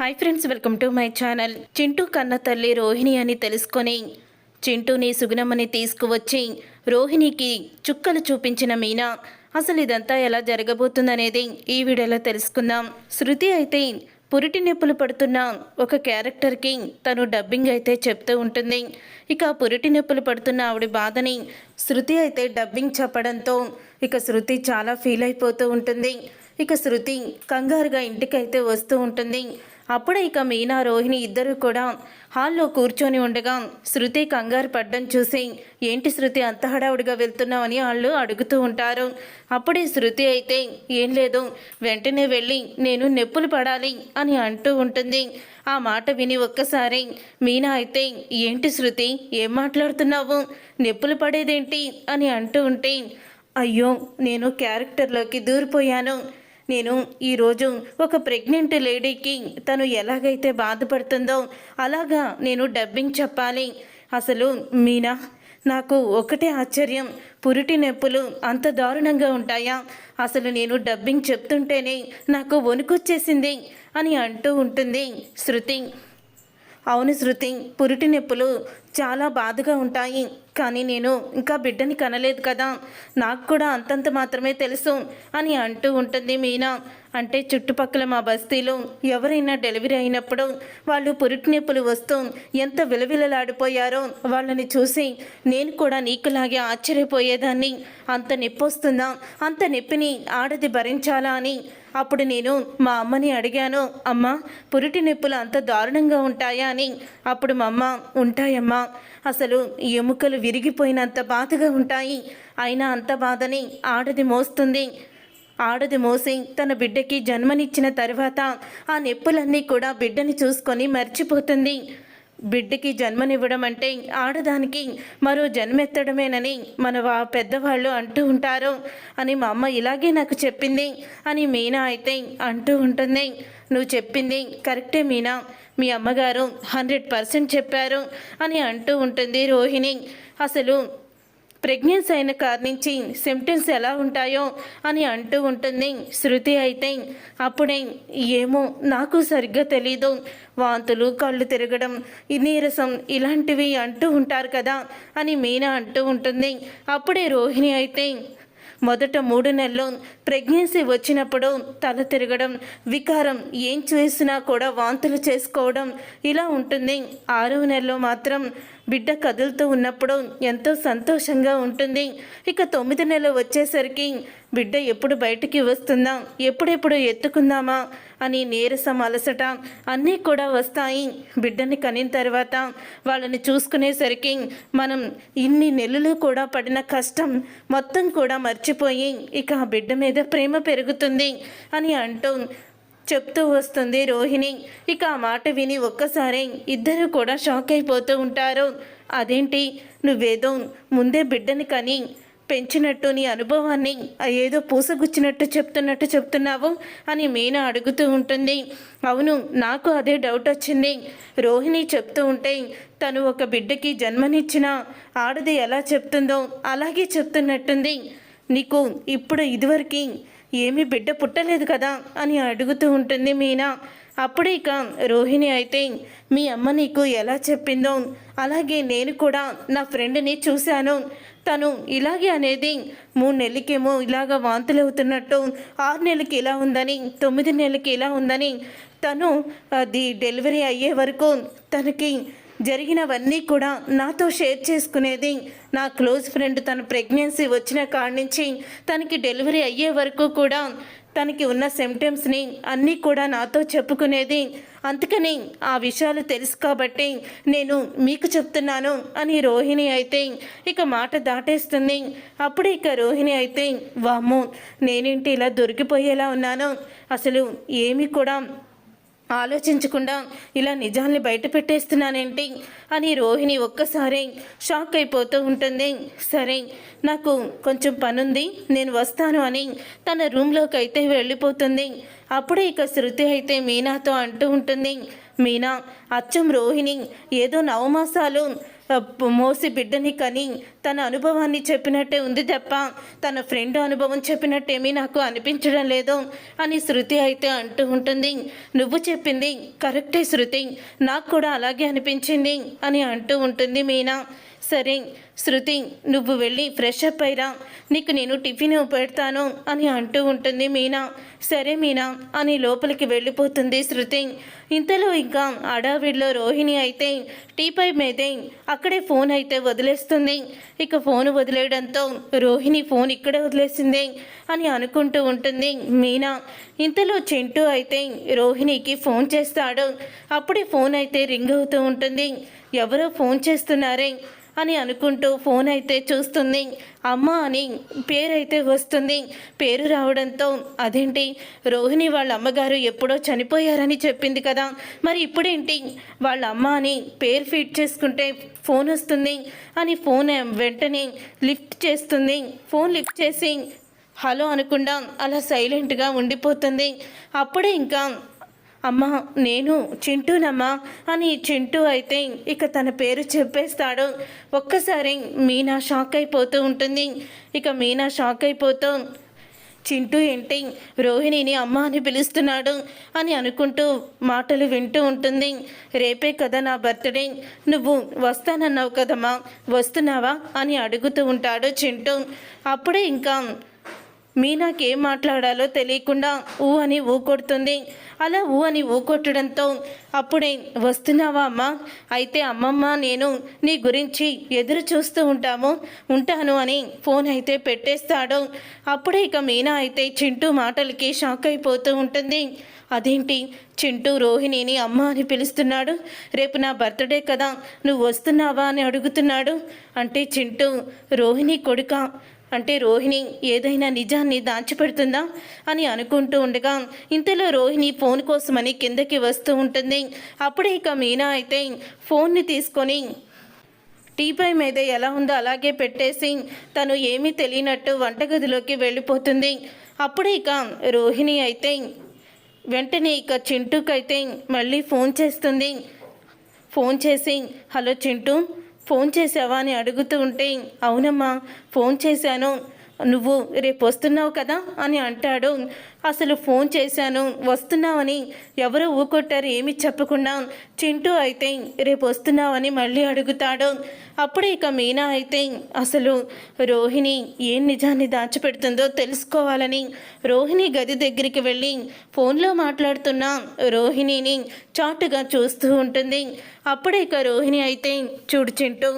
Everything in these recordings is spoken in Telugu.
Hi friends welcome to my channel Chintu Kanna తల్లి రోహిణి అని తెలుసుకొని చింటూని సుగుణమ్మని తీసుకువచ్చి రోహిణికి చుక్కలు చూపించిన మీనా. అసలు ఇదంతా ఎలా జరగబోతుందనేది ఈ వీడియోలో తెలుసుకుందాం. శృతి అయితే పురిటి నొప్పులు పడుతున్న ఒక క్యారెక్టర్కి తను డబ్బింగ్ అయితే చెప్తూ ఉంటుంది. ఇక పురిటి నొప్పులు పడుతున్న ఆవిడ బాధని శృతి అయితే డబ్బింగ్ చెప్పడంతో ఇక శృతి చాలా ఫీల్ అయిపోతూ ఉంటుంది. ఇక శృతి కంగారుగా ఇంటికైతే వస్తూ ఉంటుంది. అప్పుడే ఇక మీనా రోహిణి ఇద్దరు కూడా హాల్లో కూర్చొని ఉండగా శృతి కంగారు పడ్డం చూసి ఏంటి శృతి అంత హడావుడిగా వెళ్తున్నామని వాళ్ళు అడుగుతూ ఉంటారు. అప్పుడే శృతి అయితే ఏం లేదు వెంటనే వెళ్ళి నేను నొప్పులు పడాలి అని అంటూ ఉంటుంది. ఆ మాట విని ఒక్కసారి మీనా అయితే ఏంటి శృతి ఏం మాట్లాడుతున్నావు? నొప్పులు పడేదేంటి? అని అంటూ ఉంటే అయ్యో నేను క్యారెక్టర్లోకి దూరిపోయాను. నేను ఈరోజు ఒక ప్రెగ్నెంట్ లేడీకి తను ఎలాగైతే బాధపడుతుందో అలాగా నేను డబ్బింగ్ చెప్పాలి. అసలు మీనా నాకు ఒకటే ఆశ్చర్యం. పురిటి నొప్పులు అంత దారుణంగా ఉంటాయా? అసలు నేను డబ్బింగ్ చెప్తుంటేనే నాకు వణుకొచ్చేసింది అని అంటూ ఉంటుంది శృతి. అవును శృతి పురిటి నొప్పులు చాలా బాధగా ఉంటాయి. కానీ నేను ఇంకా బిడ్డని కనలేదు కదా. నాకు కూడా అంతంత మాత్రమే తెలుసు అని అంటూ ఉంటుంది మీనా. అంటే చుట్టుపక్కల మా బస్తీలో ఎవరైనా డెలివరీ అయినప్పుడు వాళ్ళు పురిటి నొప్పులు వస్తూ ఎంత విలవిలలాడిపోయారో వాళ్ళని చూసి నేను కూడా నీకులాగే ఆశ్చర్యపోయేదాన్ని. అంత నొప్పి వస్తుందా అంత నొప్పిని ఆడది భరించాలా అని అప్పుడు నేను మా అమ్మని అడిగాను అమ్మ పురిటి నొప్పులు అంత దారుణంగా ఉంటాయా అని? అప్పుడు మా అమ్మ ఉంటాయమ్మా అసలు ఎముకలు విరిగిపోయినంత బాధగా ఉంటాయి. అయినా అంత బాధని ఆడది మోస్తుంది. ఆడది మోసింగ్ తన బిడ్డకి జన్మనిచ్చిన తర్వాత ఆ నొప్పులన్నీ కూడా బిడ్డని చూసుకొని మర్చిపోతుంది. బిడ్డకి జన్మనివ్వడం అంటే ఆడదానికి మరో జన్మెత్తడమేనని మన వా పెద్దవాళ్ళు అంటూ ఉంటారు. అని మా అమ్మ ఇలాగే నాకు చెప్పింది. అని మీనా అయితే అంటూ ఉంటుంది. నువ్వు చెప్పింది కరెక్టే మీనా. మీ అమ్మగారు హండ్రెడ్ పర్సెంట్ చెప్పారు. అని అంటూ ఉంటుంది రోహిణి. అసలు ప్రెగ్నెన్సీ అయిన కార్ నుంచి సిమ్టమ్స్ ఎలా ఉంటాయో అని అంటూ ఉంటుంది. శృతి అయితే అప్పుడే ఏమో నాకు సరిగ్గా తెలీదు. వాంతులు కళ్ళు తిరగడం నీరసం ఇలాంటివి అంటూ ఉంటారు కదా అని మీనా అంటూ ఉంటుంది. అప్పుడే రోహిణి అయితే మొదట మూడు నెలలు ప్రెగ్నెన్సీ వచ్చినప్పుడు తల తిరగడం వికారం ఏం చేసినా కూడా వాంతులు చేసుకోవడం ఇలా ఉంటుంది. ఆరవ నెలలో మాత్రం బిడ్డ కదులుతూ ఉన్నప్పుడు ఎంతో సంతోషంగా ఉంటుంది. ఇక తొమ్మిది నెలలు వచ్చేసరికి బిడ్డ ఎప్పుడు బయటికి వస్తుందా ఎప్పుడెప్పుడు ఎత్తుకుందామా అని నీరసం అలసట. అన్నీ కూడా వస్తాయి. బిడ్డని కనిన తర్వాత వాళ్ళని చూసుకునేసరికి మనం ఇన్ని నెలలు కూడా పడిన కష్టం మొత్తం కూడా మర్చిపోయి ఇక ఆ బిడ్డ మీద ప్రేమ పెరుగుతుంది అని అంటూ చెప్తూ వస్తుంది రోహిణి. ఇక ఆ మాట విని ఒక్కసారి ఇద్దరు కూడా షాక్ అయిపోతూ ఉంటారు. అదేంటి? నువ్వేదో ముందే బిడ్డని కని పెంచినట్టు నీ అనుభవాన్ని ఏదో పూసగుచ్చినట్టు చెప్తున్నట్టు చెప్తున్నావు అని మీనా అడుగుతూ ఉంటుంది. అవును నాకు అదే డౌట్ వచ్చింది. రోహిణి చెప్తూ ఉంటే తను ఒక బిడ్డకి జన్మనిచ్చిన ఆడది ఎలా చెప్తుందో అలాగే చెప్తున్నట్టుంది. నీకు ఇప్పుడు ఇదివరకు ఏమీ బిడ్డ పుట్టలేదు కదా అని అడుగుతూ ఉంటుంది మీనా. అప్పుడే ఇక రోహిణి అయితే మీ అమ్మ నీకు ఎలా చెప్పిందో అలాగే నేను కూడా నా ఫ్రెండ్ని చూశాను. తను ఇలాగే అనేది మూడు నెలలకేమో ఇలాగ వాంతులు అవుతున్నట్టు ఆరు నెలలకి ఇలా ఉందని తొమ్మిది నెలలకి ఇలా ఉందని తను అది డెలివరీ అయ్యే వరకు తనకి జరిగినవన్నీ కూడా నాతో షేర్ చేసుకునేది. నా క్లోజ్ ఫ్రెండ్ తన ప్రెగ్నెన్సీ వచ్చిన కాడి నుంచి తనకి డెలివరీ అయ్యే వరకు కూడా తనకి ఉన్న సిమ్టమ్స్ని అన్నీ కూడా నాతో చెప్పుకునేది. అందుకని ఆ విషయాలు తెలుసు కాబట్టి నేను మీకు చెప్తున్నాను అని రోహిణి అయితే ఇక మాట దాటేస్తుంది. అప్పుడు ఇక రోహిణి అయితే వామ్మో నేనేంటి ఇలా దొరికిపోయేలా ఉన్నాను? అసలు ఏమీ కూడా ఆలోచించకుండా ఇలా నిజాన్ని బయట పెట్టేస్తున్నానేంటి? అని రోహిణి ఒక్కసారి షాక్ అయిపోతూ ఉంటుంది. సరే నాకు కొంచెం పనుంది నేను వస్తాను అని తన రూమ్లోకి అయితే వెళ్ళిపోతుంది. అప్పుడే ఇక శృతి అయితే మీనాతో అంటూ ఉంటుంది. మీనా అచ్చం రోహిణి ఏదో నవమాసాలు. మోసి బిడ్డని కని తన అనుభవాన్ని చెప్పినట్టే ఉంది తప్ప తన ఫ్రెండ్ అనుభవం చెప్పినట్టేమీ నాకు అనిపించడం లేదు అని శృతి అయితే అంటూ ఉంటుంది. నువ్వు చెప్పింది కరెక్టే శృతి నాకు కూడా అలాగే అనిపించింది అని అంటూ ఉంటుంది మీనా. సరే శృతి నువ్వు వెళ్ళి ఫ్రెష్ అప్ అయిరా. నీకు నేను టిఫిన్ పెడతాను అని అంటూ ఉంటుంది మీనా. సరే మీనా అని లోపలికి వెళ్ళిపోతుంది శృతి. ఇంతలో ఇంకా అడావిడిలో రోహిణి అయితే టీపై మీదే అక్కడే ఫోన్ అయితే వదిలేస్తుంది. ఇక ఫోన్ వదిలేయడంతో రోహిణి ఫోన్ ఇక్కడే వదిలేసింది అని అనుకుంటూ ఉంటుంది మీనా. ఇంతలో చింటూ అయితే రోహిణికి ఫోన్ చేస్తాడు. అప్పుడే ఫోన్ అయితే రింగ్ అవుతూ ఉంటుంది. ఎవరో ఫోన్ చేస్తున్నారే? అని అనుకుంటూ ఫోన్ అయితే చూస్తుంది. అమ్మ అని పేరైతే వస్తుంది. పేరు రావడంతో అదేంటి? రోహిణి వాళ్ళ అమ్మగారు ఎప్పుడో చనిపోయారని చెప్పింది కదా. మరి ఇప్పుడేంటి? వాళ్ళ అమ్మ అని పేరు ఫీడ్ చేసుకుంటే ఫోన్ వస్తుంది అని ఫోన్ వెంటనే లిఫ్ట్ చేస్తుంది. ఫోన్ లిఫ్ట్ చేసి హలో అనుకుండా అలా సైలెంట్గా ఉండిపోతుంది. అప్పుడే ఇంకా అమ్మా నేను చింటూనమ్మా అని చింటూ అయితే ఇక తన పేరు చెప్పేస్తాడు. ఒక్కసారి మీనా షాక్ అయిపోతూ ఉంటుంది. ఇక మీనా షాక్ అయిపోతూ చింటూ ఏంటి? రోహిణిని అమ్మ అని పిలుస్తున్నాడు అని అనుకుంటూ మాటలు వింటూ ఉంటుంది. రేపే కదా నా బర్త్డే. నువ్వు వస్తానన్నావు కదమ్మా. వస్తున్నావా అని అడుగుతూ ఉంటాడు చింటూ. అప్పుడే ఇంకా మీనాకి ఏం మాట్లాడాలో తెలియకుండా ఊ అని ఊకొడుతుంది అలా ఊ అని ఊకొట్టడంతో అప్పుడే వస్తున్నావా అమ్మ? అయితే అమ్మమ్మ నేను నీ గురించి ఎదురు చూస్తూ ఉంటాము. ఉంటాను అని ఫోన్ అయితే పెట్టేస్తాడు. అప్పుడే ఇక మీనా అయితే చింటూ మాటలకి షాక్ అయిపోతూ ఉంటుంది. అదేంటి? చింటూ రోహిణిని అమ్మ అని పిలుస్తున్నాడు. రేపు నా బర్త్డే కదా. నువ్వు వస్తున్నావా? అని అడుగుతున్నాడు. అంటే చింటూ రోహిణి కొడుక? అంటే రోహిణి ఏదైనా నిజాన్ని దాచిపెడుతుందా అని అనుకుంటూ ఉండగా ఇంతలో రోహిణి ఫోన్ కోసమని కిందకి వస్తూ ఉంటుంది. అప్పుడే ఇక మీనా అయితే ఫోన్ని తీసుకొని టీపై మీద ఎలా ఉందో అలాగే పెట్టేసి తను ఏమీ తెలియనట్టు వంటగదిలోకి వెళ్ళిపోతుంది. అప్పుడే ఇక రోహిణి అయితే వెంటనే ఇక చింటూకైతే మళ్ళీ ఫోన్ చేస్తుంది. ఫోన్ చేసి హలో చింటూ ఫోన్ చేసావా అని అడుగుతూ ఉంటే అవునమ్మా ఫోన్ చేశాను. నువ్వు రేపు వస్తున్నావు కదా అని అంటాడు. అసలు ఫోన్ చేశాను. వస్తున్నావని ఎవరో ఊకొట్టారు ఏమి చెప్పకుండా. చింటూ అయితే రేపు వస్తున్నావని మళ్ళీ అడుగుతాడు. అప్పుడు ఇక మీనా అయితే అసలు రోహిణి ఏం నిజాన్ని దాచిపెడుతుందో తెలుసుకోవాలని రోహిణి గది దగ్గరికి వెళ్ళి ఫోన్లో మాట్లాడుతున్న రోహిణిని చాటుగా చూస్తూ ఉంటుంది. అప్పుడే ఇక రోహిణి అయితే చూడు చింటూ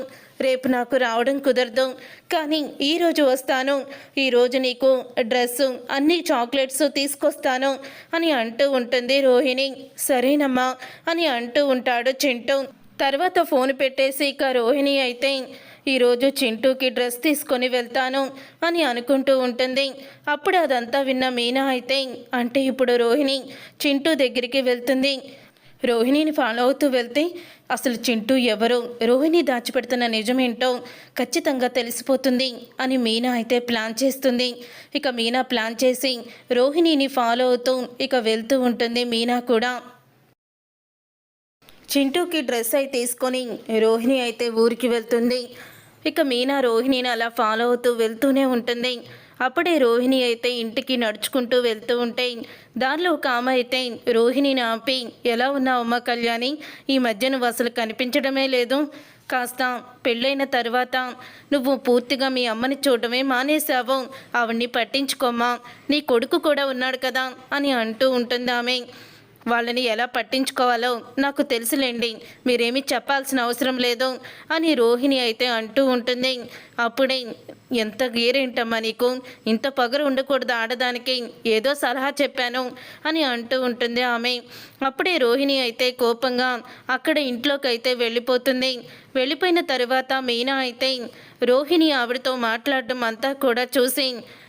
రేపు నాకు రావడం కుదరదు. కానీ ఈరోజు వస్తాను. ఈరోజు నీకు డ్రెస్సు అన్ని చాక్లెట్స్ తీసుకొస్తాను అని అంటూ ఉంటుంది రోహిణి. సరేనమ్మా అని అంటూ ఉంటాడు చింటూ. తర్వాత ఫోన్ పెట్టేసి ఇక రోహిణి అయితే ఈరోజు చింటూకి డ్రెస్ తీసుకొని వెళ్తాను అని అనుకుంటూ ఉంటుంది. అప్పుడు అదంతా విన్న మీనా అయితే అంటే ఇప్పుడు రోహిణి చింటూ దగ్గరికి వెళ్తుంది. రోహిణిని ఫాలో అవుతూ వెళ్తే అసలు చింటూ ఎవరో? రోహిణి దాచిపెడుతున్న నిజమేంటో ఖచ్చితంగా తెలిసిపోతుంది అని మీనా అయితే ప్లాన్ చేస్తుంది. ఇక మీనా ప్లాన్ చేసి రోహిణిని ఫాలో అవుతూ ఇక వెళ్తూ ఉంటుంది మీనా కూడా. చింటూకి డ్రెస్ అయి తీసుకొని రోహిణి అయితే ఊరికి వెళ్తుంది. ఇక మీనా రోహిణిని అలా ఫాలో అవుతూ వెళ్తూనే ఉంటుంది. అప్పుడే రోహిణి అయితే ఇంటికి నడుచుకుంటూ వెళ్తూ ఉంటే దానిలో ఒక ఆమె అయితే రోహిణిని ఆపి ఎలా ఉన్నావమ్మా కళ్యాణి? ఈ మధ్య నువ్వు అసలు కనిపించడమే లేదు. కాస్త పెళ్ళైన తర్వాత నువ్వు పూర్తిగా మీ అమ్మని చూడటమే మానేశావు. ఆవిడ్ని పట్టించుకోమ్మా. నీ కొడుకు కూడా ఉన్నాడు కదా అని అంటూ ఉంటుంది ఆమె. వాళ్ళని ఎలా పట్టించుకోవాలో నాకు తెలుసులేండి. మీరేమి చెప్పాల్సిన అవసరం లేదు అని రోహిణి అయితే అంటూ ఉంటుంది. అప్పుడే ఎంత గీరేంటమ్మా నీకు? ఇంత పగరు ఉండకూడదు ఆడదానికి. ఏదో సలహా చెప్పాను అని అంటూ ఉంటుంది ఆమె. అప్పుడే రోహిణి అయితే కోపంగా అక్కడ ఇంట్లోకి అయితే వెళ్ళిపోతుంది. వెళ్ళిపోయిన తర్వాత మీనా అయితే రోహిణి ఆవిడతో మాట్లాడడం అంతా కూడా చూసి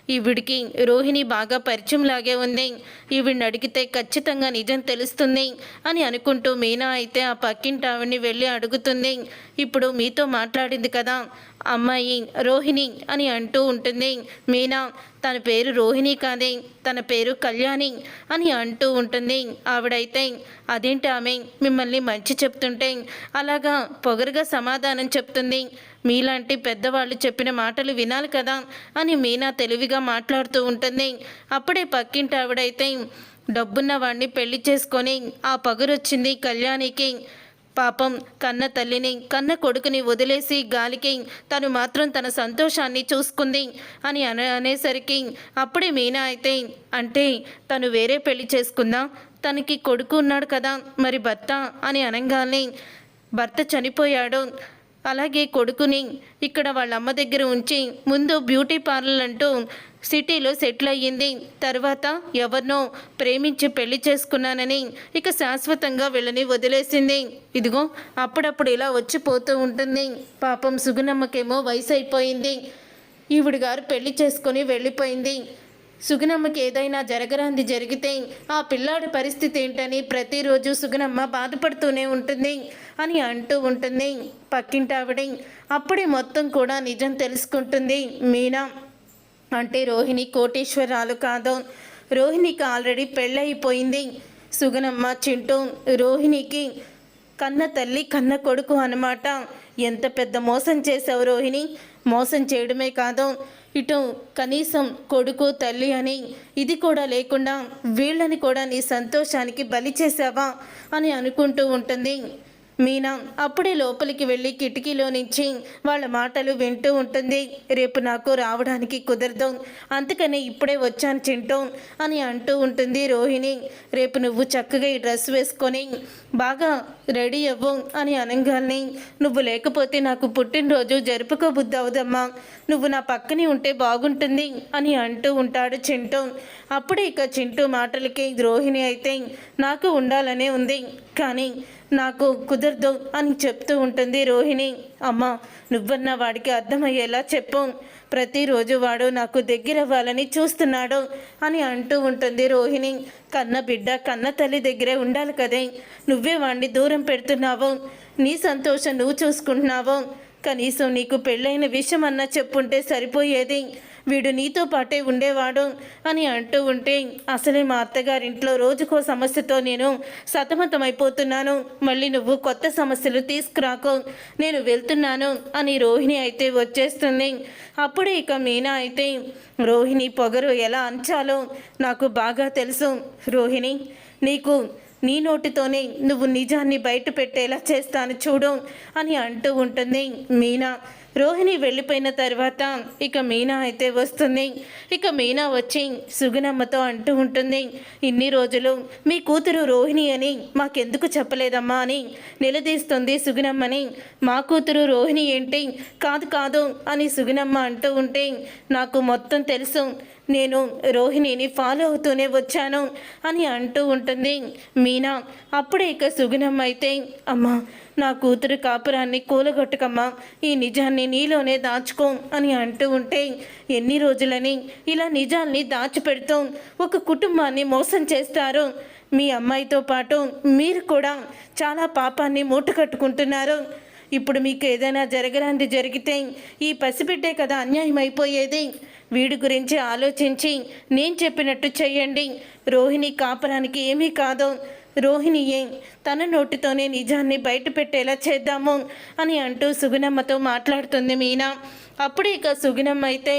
ఈవిడికి రోహిణి బాగా పరిచయం లాగే ఉంది. ఈవిడిని అడిగితే ఖచ్చితంగా నిజం తెలుస్తుంది అని అనుకుంటూ మీనా అయితే ఆ పక్కింటి ఆవిడ్ని వెళ్ళి అడుగుతుంది. ఇప్పుడు మీతో మాట్లాడింది కదా అమ్మాయి రోహిణి అని అంటూ ఉంటుంది. మీనా తన పేరు రోహిణి కాదే తన పేరు కళ్యాణి అని అంటూ ఉంటుంది. ఆవిడైతే అదేంటి ఆమె? మిమ్మల్ని మంచి చెప్తుంటే అలాగా పొగరుగా సమాధానం చెప్తుంది. మీలాంటి పెద్దవాళ్ళు చెప్పిన మాటలు వినాలి కదా అని మీనా తెలివిగా మాట్లాడుతూ ఉంటుంది. అప్పుడే పక్కింటి ఆవిడైతే డబ్బున్న వాడిని పెళ్ళి చేసుకొని ఆ పగురొచ్చింది కళ్యాణికి. పాపం కన్న తల్లిని కన్న కొడుకుని వదిలేసి గాలికి తను మాత్రం తన సంతోషాన్ని చూసుకుంది అని అన అనేసరికి అప్పుడే మీనా అయితే అంటే తను వేరే పెళ్ళి చేసుకుందా? తనకి కొడుకు ఉన్నాడు కదా మరి భర్త అని అనగానే భర్త చనిపోయాడు. అలాగే కొడుకుని ఇక్కడ వాళ్ళ అమ్మ దగ్గర ఉంచి ముందు బ్యూటీ పార్లర్ అంటూ సిటీలో సెటిల్ అయ్యింది. తర్వాత ఎవరినో ప్రేమించి పెళ్ళి చేసుకున్నానని ఇక శాశ్వతంగా వీళ్ళని వదిలేసింది. ఇదిగో అప్పుడప్పుడు ఇలా వచ్చిపోతూ ఉంటుంది. పాపం సుగుణమ్మకేమో వయసు అయిపోయింది ఈవిడ గారు పెళ్ళి చేసుకొని వెళ్ళిపోయింది. సుగుణమ్మకి ఏదైనా జరగరాంది జరిగితే ఆ పిల్లాడి పరిస్థితి ఏంటని ప్రతిరోజు సుగుణమ్మ బాధపడుతూనే ఉంటుంది అని అంటూ ఉంటుంది. పక్కింటి అప్పుడే మొత్తం కూడా నిజం తెలుసుకుంటుంది మీనా. అంటే రోహిణి కోటేశ్వరాలు కాదు. రోహిణికి ఆల్రెడీ పెళ్ళైపోయింది సుగనమ్మ చింటూ రోహిణికి కన్న తల్లి కన్న కొడుకు అన్నమాట. ఎంత పెద్ద మోసం చేసావు రోహిణి? మోసం చేయడమే కాదు. ఇటు కనీసం కొడుకు తల్లి అని ఇది కూడా లేకుండా వీళ్ళని కూడా నీ సంతోషానికి బలి చేశావా అని అనుకుంటూ ఉంటుంది. మీనా అప్పుడే లోపలికి వెళ్ళి కిటికీలో నుంచి వాళ్ళ మాటలు వింటూ ఉంటుంది. రేపు నాకు రావడానికి కుదరదు. అందుకని ఇప్పుడే వచ్చాను చింటూ అని అంటూ ఉంటుంది రోహిణి. రేపు నువ్వు చక్కగా ఈ డ్రెస్ వేసుకొని బాగా రెడీ అవ్వు అని అనగాల్ని నువ్వు లేకపోతే నాకు పుట్టినరోజు జరుపుకోబుద్ది అవుదమ్మా నువ్వు నా పక్కనే ఉంటే బాగుంటుంది అని అంటూ ఉంటాడు చింటూ. అప్పుడే ఇక చింటూ మాటలకి రోహిణి అయితే నాకు ఉండాలనే ఉంది. కానీ నాకు కుదరదు అని చెప్తూ ఉంటుంది రోహిణి. అమ్మ నువ్వన్న వాడికి అర్థమయ్యేలా చెప్పు. ప్రతిరోజు వాడు నాకు దగ్గరవ్వాలని చూస్తున్నాడు అని అంటూ ఉంటుంది రోహిణి. కన్న బిడ్డ కన్న తల్లి దగ్గరే ఉండాలి కదే. నువ్వే వాడిని దూరం పెడుతున్నావు. నీ సంతోషం నువ్వు చూసుకుంటున్నావు. కనీసం నీకు పెళ్ళైన విషయం అన్నా చెప్పుంటే సరిపోయేది. వీడు నీతో పాటే ఉండేవాడు అని అంటూ ఉంటే అసలే మా అత్తగారింట్లో రోజుకో సమస్యతో నేను సతమతమైపోతున్నాను. మళ్ళీ నువ్వు కొత్త సమస్యలు తీసుకురాకు. నేను వెళ్తున్నాను అని రోహిణి అయితే వచ్చేస్తుంది. అప్పుడే ఇక మీనా అయితే రోహిణి పొగరు ఎలా అంచాలో నాకు బాగా తెలుసు. రోహిణి నీకు నీ నోటితోనే నువ్వు నిజాన్ని బయట పెట్టేలా చేస్తాను చూడు అని అంటూ ఉంటుంది మీనా. రోహిణి వెళ్ళిపోయిన తర్వాత ఇక మీనా అయితే వస్తుంది. ఇక మీనా వచ్చి సుగుణమ్మతో అంటూ ఉంటుంది ఇన్ని రోజులు మీ కూతురు రోహిణి అని మాకెందుకు చెప్పలేదమ్మా అని నిలదీస్తుంది సుగుణమ్మని. మా కూతురు రోహిణి ఏంటి? కాదు కాదు అని సుగుణమ్మ అంటూ ఉంటే నాకు మొత్తం తెలుసు నేను రోహిణిని ఫాలో అవుతూనే వచ్చాను అని అంటూ ఉంటుంది మీనా. అప్పుడే ఇక సుగుణమ్మ అయితే అమ్మా నా కూతురు కాపురాన్ని కూలగొట్టకమ్మా. ఈ నిజాన్ని నీలోనే దాచుకో అని అంటూ ఉంటే ఎన్ని రోజులని ఇలా నిజాల్ని దాచిపెడుతూ ఒక కుటుంబాన్ని మోసం చేస్తారు. మీ అమ్మాయితో పాటు మీరు కూడా చాలా పాపాన్ని మూటకట్టుకుంటున్నారు ఇప్పుడు మీకు ఏదైనా జరగరాంది జరిగితే ఈ పసిబిడ్డే కదా అన్యాయం అయిపోయేది. వీడి గురించి ఆలోచించి నేను చెప్పినట్టు చెయ్యండి రోహిణి కాపరానికి ఏమీ కాదు. రోహిణియే తన నోటితోనే నిజాన్ని బయటపెట్టేలా చేద్దాము అని అంటూ సుగుణమ్మతో మాట్లాడుతుంది మీనా. అప్పుడు ఇక సుగుణమ్మ అయితే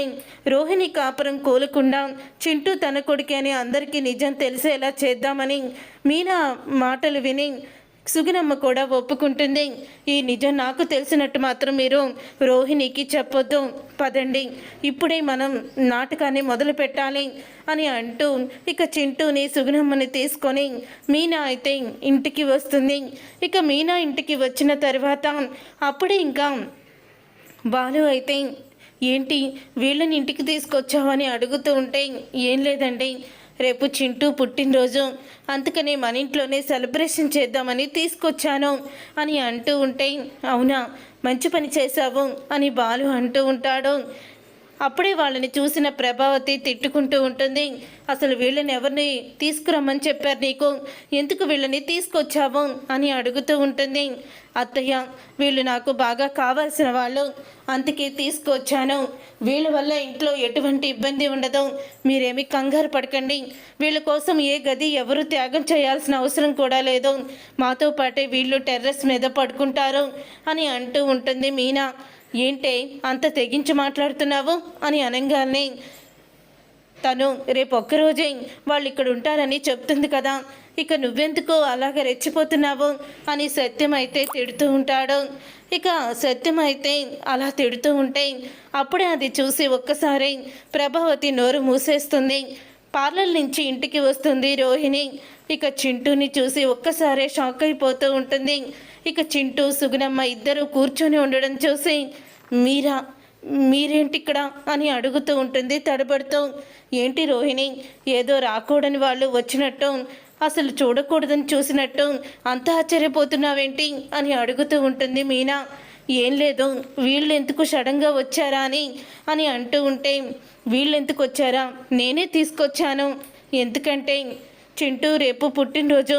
రోహిణి కాపురం కోలకుండా చింటూ తన కొడుకే అని అందరికీ నిజం తెలిసేలా చేద్దామని మీనా మాటలు విని సుగుణమ్మ కూడా ఒప్పుకుంటుంది. ఈ నిజం నాకు తెలిసినట్టు మాత్రం మీరు రోహిణికి చెప్పొద్దు. పదండి. ఇప్పుడే మనం నాటకాన్ని మొదలు పెట్టాలి అని అంటూ ఇక చింటూని సుగుణమ్మని తీసుకొని మీనా అయితే ఇంటికి వస్తుంది. ఇక మీనా ఇంటికి వచ్చిన తర్వాత అప్పుడే ఇంకా బాలు అయితే ఏంటి వీళ్ళని ఇంటికి తీసుకొచ్చావని అడుగుతూ ఉంటే ఏం లేదండి. రేపు చింటూ పుట్టినరోజు. అందుకనే మన ఇంట్లోనే సెలబ్రేషన్ చేద్దామని తీసుకొచ్చాను అని అంటూ ఉంటే అవునా మంచి పని చేశావు అని బాలు అంటూ ఉంటాడు. అప్పుడే వాళ్ళని చూసిన ప్రభావతి తిట్టుకుంటూ ఉంటుంది. అసలు వీళ్ళని ఎవరిని తీసుకురమ్మని చెప్పారు నీకు? ఎందుకు వీళ్ళని తీసుకొచ్చావు? అని అడుగుతూ ఉంటుంది. అత్తయ్య వీళ్ళు నాకు బాగా కావాల్సిన వాళ్ళు. అందుకే తీసుకొచ్చాను. వీళ్ళ వల్ల ఇంట్లో ఎటువంటి ఇబ్బంది ఉండదు. మీరేమి కంగారు పడకండి. వీళ్ళ కోసం ఏ గది ఎవరు త్యాగం చేయాల్సిన అవసరం కూడా లేదు. మాతో పాటే వీళ్ళు టెర్రస్ మీద పడుకుంటారు అని అంటూ ఉంటుంది మీనా. ఏంటే అంత తెగించి మాట్లాడుతున్నావు అని అనగానే తను రేపు ఒక్కరోజే వాళ్ళు ఇక్కడ ఉంటారని చెప్తుంది కదా ఇక నువ్వెందుకు అలాగ రెచ్చిపోతున్నావు అని సత్యం అయితే తిడుతూ ఉంటాడు. ఇక సత్యం అయితే అలా తిడుతూ ఉంటే అప్పుడే అది చూసి ఒక్కసారి ప్రభావతి నోరు మూసేస్తుంది. పార్లర్ నుంచి ఇంటికి వస్తుంది రోహిణి. ఇక చింటూని చూసి ఒక్కసారే షాక్ అయిపోతూ ఉంటుంది. ఇక చింటూ సుగుణమ్మ ఇద్దరు కూర్చొని ఉండడం చూసి మీరా మీరేంటి ఇక్కడ అని అడుగుతూ ఉంటుంది తడబడుతూ ఏంటి రోహిణి ఏదో రాకూడని వాళ్ళు వచ్చినట్టు అసలు చూడకూడదని చూసినట్టు అంత ఆశ్చర్యపోతున్నావేంటి? అని అడుగుతూ ఉంటుంది మీనా ఏం లేదు వీళ్ళు ఎందుకు సడన్గా వచ్చారా అని అని అంటూ ఉంటే వీళ్ళు ఎందుకు వచ్చారా? నేనే తీసుకొచ్చాను. ఎందుకంటే చింటూ రేపు పుట్టినరోజు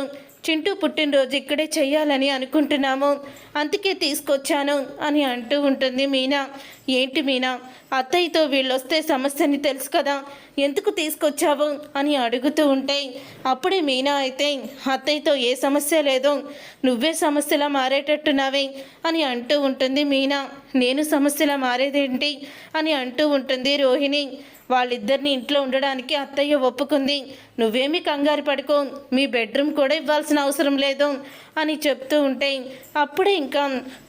చింటూ పుట్టినరోజు ఇక్కడే చెయ్యాలని అనుకుంటున్నాము. అందుకే తీసుకొచ్చాను అని అంటూ ఉంటుంది మీనా. ఏంటి మీనా? అత్తయ్యతో వీళ్ళొస్తే సమస్యని తెలుసు కదా. ఎందుకు తీసుకొచ్చావు అని అడుగుతూ ఉంటే అప్పుడే మీనా అయితే అత్తయ్యతో ఏ సమస్య లేదు. నువ్వే సమస్యలా మారేటట్టున్నావే అని అంటూ ఉంటుంది మీనా. నేను సమస్యలా మారేదేంటి? అని అంటూ ఉంటుంది రోహిణి. వాళ్ళిద్దరిని ఇంట్లో ఉండడానికి అత్తయ్య ఒప్పుకుంది. నువ్వేమీ కంగారు పడుకో మీ బెడ్రూమ్ కూడా ఇవ్వాల్సిన అవసరం లేదు అని చెప్తూ ఉంటే అప్పుడే ఇంకా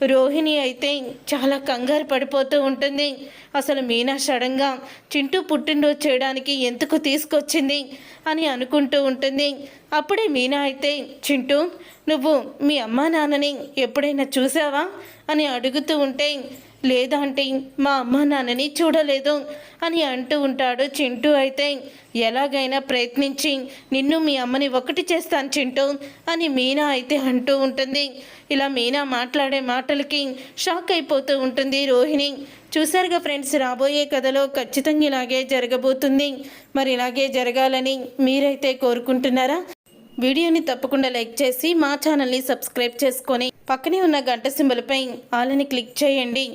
రోహిణి అయితే చాలా కంగారు పడిపోతూ ఉంటుంది. అసలు మీనా సడన్గా చింటూ పుట్టినరోజు చేయడానికి ఎందుకు తీసుకొచ్చింది? అని అనుకుంటూ ఉంటుంది. అప్పుడే మీనా అయితే చింటూ నువ్వు మీ అమ్మా నాన్నని ఎప్పుడైనా చూసావా? అని అడుగుతూ ఉంటే లేదా అంటే మా అమ్మ నాన్నని చూడలేదు అని అంటూ ఉంటాడు చింటూ. అయితే ఎలాగైనా ప్రయత్నించి నిన్ను మీ అమ్మని ఒకటి చేస్తాను చింటూ అని మీనా అయితే అంటూ ఉంటుంది. ఇలా మీనా మాట్లాడే మాటలకి షాక్ అయిపోతూ ఉంటుంది రోహిణి. చూసారుగా ఫ్రెండ్స్ రాబోయే కథలో ఖచ్చితంగా ఇలాగే జరగబోతుంది. మరి ఇలాగే జరగాలని మీరైతే కోరుకుంటున్నారా? వీడియోని తప్పకుండా లైక్ చేసి మా ఛానల్ని సబ్స్క్రైబ్ చేసుకొని పక్కనే ఉన్న గంట సింబల్పై ఆలని క్లిక్ చేయండి.